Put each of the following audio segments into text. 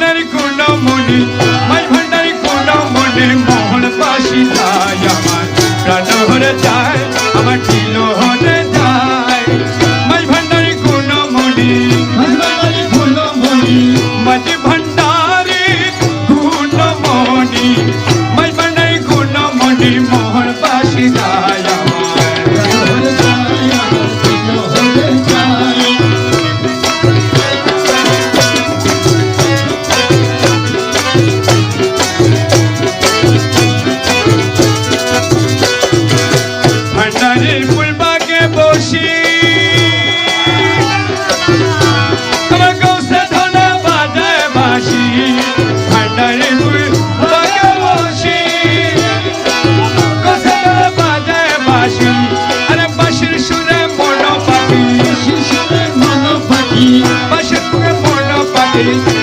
ভান্ডার কুন্ড মনি মাই ভান্ডার কুন্ড মনি মোহন পাশি তাই আমার প্রাণ হরে যায় আমার ছিল হরে যায় মাই ভান্ডার কুন্ড মনি মাই ভান্ডার কুন্ড মনি মাই ভান্ডার কুন্ড মনি মাই ভান্ডার কুন্ড মনি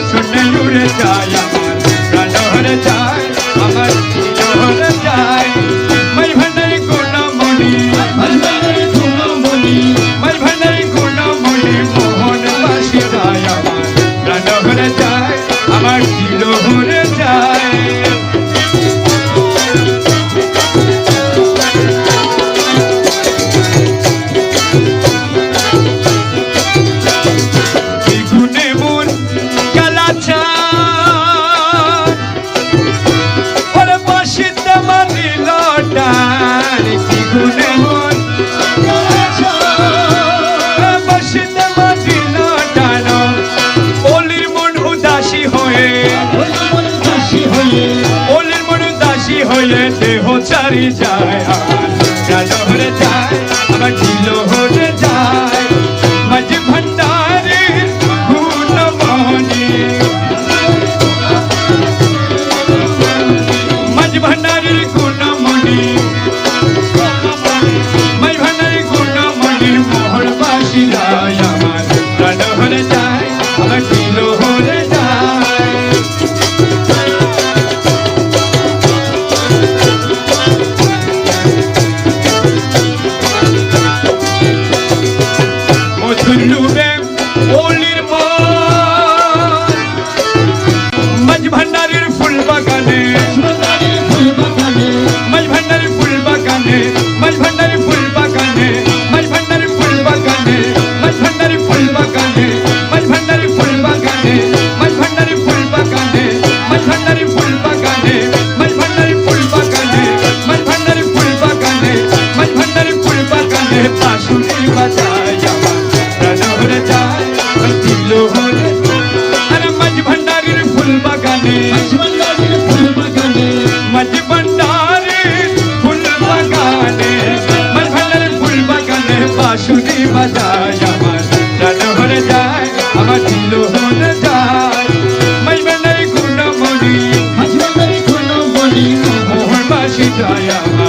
சுடருட சாய. বাছান ওরে বসিতে মানিল টান কি গুণে মন। বসিতে মানিল টান বলির মন উদাসী হয়ে। বলির মন উদাসী হয়ে দেহ চারি যায় জানো রে হোলির Jaya